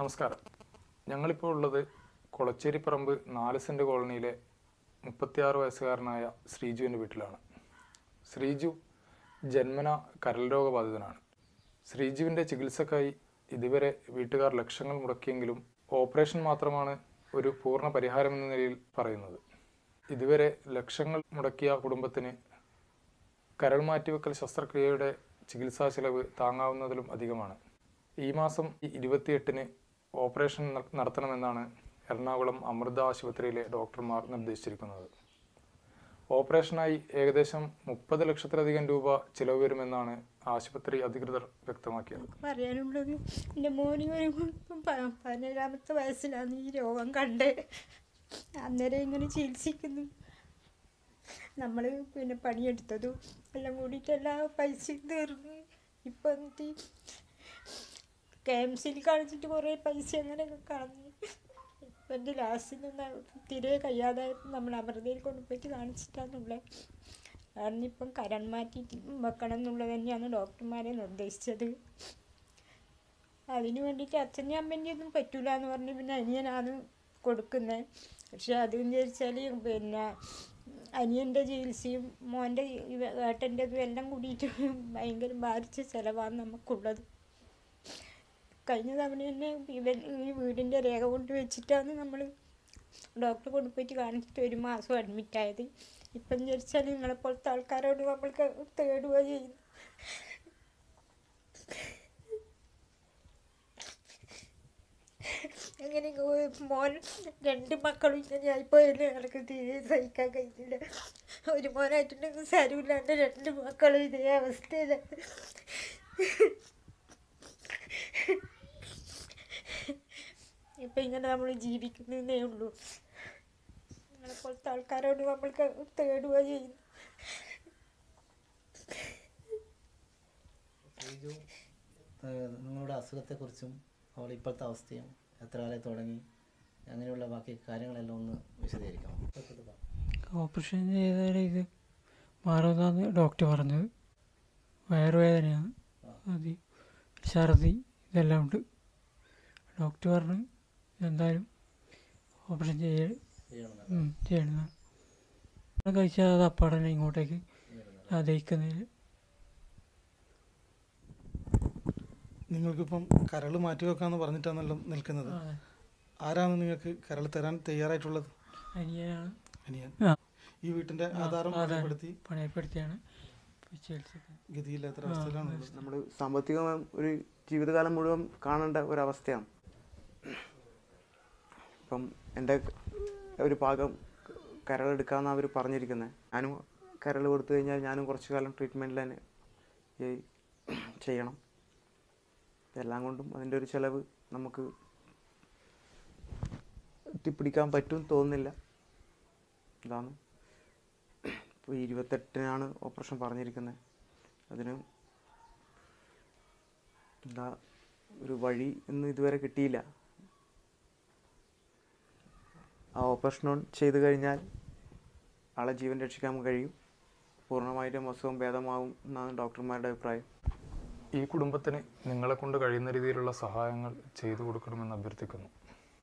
നമസ്കാരം. ഞങ്ങളിപ്പോൾ ഉള്ളത് കൊളച്ചേരിപ്പറമ്പ് നാല് സെന്റ് കോളനിയിലെ മുപ്പത്തിയാറ് വയസ്സുകാരനായ ശ്രീജുവിന്റെ വീട്ടിലാണ്. ശ്രീജു ജന്മന കരൽ രോഗബാധിതനാണ് ശ്രീജുവിന്റെ ചികിത്സക്കായി ഇതുവരെ വീട്ടുകാർ ലക്ഷങ്ങൾ മുടക്കിയെങ്കിലും ഓപ്പറേഷൻ മാത്രമാണ് ഒരു പൂർണ പരിഹാരമെന്ന നിലയിൽ പറയുന്നത്. ഇതുവരെ ലക്ഷങ്ങൾ മുടക്കിയ കുടുംബത്തിന് കരൾ മാറ്റിവെക്കൽ ശസ്ത്രക്രിയയുടെ ചികിത്സാ ചെലവ് താങ്ങാവുന്നതിലും അധികമാണ്. ഈ മാസം ഇരുപത്തിയെട്ടിന് ഓപ്പറേഷൻ നടത്തണമെന്നാണ് എറണാകുളം അമൃത ആശുപത്രിയിലെ ഡോക്ടർമാർ നിർദ്ദേശിച്ചിരിക്കുന്നത്. ഓപ്പറേഷനായി ഏകദേശം മുപ്പത് ലക്ഷത്തിലധികം രൂപ ചിലവ് വരുമെന്നാണ് ആശുപത്രി അധികൃതർ വ്യക്തമാക്കിയത്. പറയാനുള്ളത് എന്റെ മോന് പതിനേഴാമത്തെ വയസ്സിലാണ് ഈ രോഗം കണ്ട് അന്നേരം ഇങ്ങനെ ചികിത്സിക്കുന്നു. നമ്മൾ പിന്നെ പണിയെടുത്തതും എല്ലാം കൂടിയിട്ട് എല്ലാ പൈസയും തീർന്നു ഇപ്പം എന്നിട്ട് കെ എം സിയിൽ കാണിച്ചിട്ട് കുറേ പൈസ അങ്ങനെയൊക്കെ കളഞ്ഞു. എന്റെ ലാസ്റ്റിൽ നിന്ന് തിരെ കഴിയാതായപ്പോൾ നമ്മൾ അമൃതയിൽ കൊണ്ടുപോയിട്ട് കാണിച്ചിട്ടാണുള്ളത് ഇപ്പം കരൺ മാറ്റി വെക്കണം എന്നുള്ളത് തന്നെയാണ് ഡോക്ടർമാരെ നിർദ്ദേശിച്ചത്. അതിന് വേണ്ടിയിട്ട് അച്ഛന്റെ അമ്മേന്റെ ഒന്നും പറ്റൂല എന്ന് പറഞ്ഞ് പിന്നെ അനിയനാണ് കൊടുക്കുന്നത് പക്ഷെ അതെന്ന് വിചാരിച്ചാൽ പിന്നെ അനിയന്റെ ചികിത്സയും മോന്റെ ഏട്ടന്റെതും എല്ലാം കൂടിയിട്ട് ഭയങ്കര ഭാരിച്ച ചിലവാണ് നമുക്കുള്ളത്. കഴിഞ്ഞ തവണ തന്നെ ഇവൻ ഈ വീടിന്റെ രേഖ കൊണ്ട് വെച്ചിട്ടാണ് നമ്മൾ ഡോക്ടറെ കൊണ്ടുപോയിട്ട് കാണിച്ചിട്ട് ഒരു മാസം അഡ്മിറ്റായത് ഇപ്പം വിചാരിച്ചാൽ നിങ്ങളെപ്പോലത്തെ ആൾക്കാരോട് നമ്മൾക്ക് തേടുക ചെയ്യുന്നു അങ്ങനെ മോൻ രണ്ട് മക്കളും ആയിപ്പോയാലും എനിക്ക് തീരെ സഹിക്കാൻ കഴിഞ്ഞില്ല. ഒരു മോനായിട്ടുണ്ടെങ്കിൽ സാരമില്ലാണ്ട് രണ്ട് മക്കളും ഇതേ അവസ്ഥയിലാണ്. ഇപ്പം ഇങ്ങനെ നമ്മൾ ജീവിക്കുന്നതേ ഉള്ളൂ. നിങ്ങളെപ്പോലത്തെ ആൾക്കാരോട് നമ്മൾക്ക് തേടുക ചെയ്യുന്നു നിങ്ങളുടെ അസുഖത്തെ നിങ്ങളുടെ അസുഖത്തെക്കുറിച്ചും അവളുടെ ഇപ്പോഴത്തെ അവസ്ഥയും എത്ര കാലം തുടങ്ങി? അങ്ങനെയുള്ള ബാക്കി കാര്യങ്ങളെല്ലാം ഒന്ന് വിശദീകരിക്കാം ഓപ്പറേഷൻ ചെയ്താൽ ഇത് മാറുമെന്നാണ് ഡോക്ടർ പറഞ്ഞത്. വയറുവേദനയാണ്. അത് ഛർദി ഇതെല്ലാം ഉണ്ട്. ഡോക്ടർ പറഞ്ഞു എന്തായാലും ഓപ്പറേഷൻ ചെയ്യ ചെയ്യണമെന്നാണ് കഴിച്ചാൽ അത് അപ്പാടന്നെ ഇങ്ങോട്ടേക്ക് ദഹിക്കുന്നതിൽ നിങ്ങൾക്കിപ്പം കരൾ മാറ്റി വെക്കാന്ന് പറഞ്ഞിട്ടാണല്ലോ നിൽക്കുന്നത്. ആരാണ് നിങ്ങൾക്ക് കരൾ തരാൻ തയ്യാറായിട്ടുള്ളത്? അനിയനാണ്. അനിയൻ. ഈ വീട്ടിന്റെ ആധാരം. പണയപ്പെടുത്തി പണയപ്പെടുത്തിയാണ് ഗതിയില്ലാത്ത അവസ്ഥയിലാണ്. നമ്മൾ സാമ്പത്തികമായി ഒരു ജീവിതകാലം മുഴുവൻ കാണേണ്ട ഒരവസ്ഥയാണ്. ഇപ്പം എന്റെ ഒരു ഭാഗം കരളെടുക്കാമെന്നാണ് അവർ പറഞ്ഞിരിക്കുന്നത് ഞാനും കരൾ കൊടുത്തു കഴിഞ്ഞാൽ ഞാനും കുറച്ച് കാലം ട്രീറ്റ്മെന്റിൽ തന്നെ ചെയ്യണം. എല്ലാം കൊണ്ടും അതിന്റെ ഒരു ചിലവ് നമുക്ക് എത്തിപ്പിടിക്കാൻ പറ്റും തോന്നുന്നില്ല. ഇതാണ്. ഇപ്പോൾ ഇരുപത്തെട്ടിനാണ് ഓപ്പറേഷൻ പറഞ്ഞിരിക്കുന്നത് അതിന് എന്താ ഒരു വഴി ഒന്നും ഇതുവരെ കിട്ടിയില്ല. ആ ഓപ്പറേഷൻ ചെയ്തു കഴിഞ്ഞാൽ ആളെ ജീവൻ രക്ഷിക്കാൻ കഴിയും. പൂർണമായിട്ടും അസുഖം ഭേദമാവും എന്നാണ് ഡോക്ടർമാരുടെ അഭിപ്രായം. ഈ കുടുംബത്തിന് നിങ്ങളെ കൊണ്ട് കഴിയുന്ന രീതിയിലുള്ള സഹായങ്ങൾ ചെയ്തു കൊടുക്കണമെന്ന് അഭ്യർത്ഥിക്കുന്നു.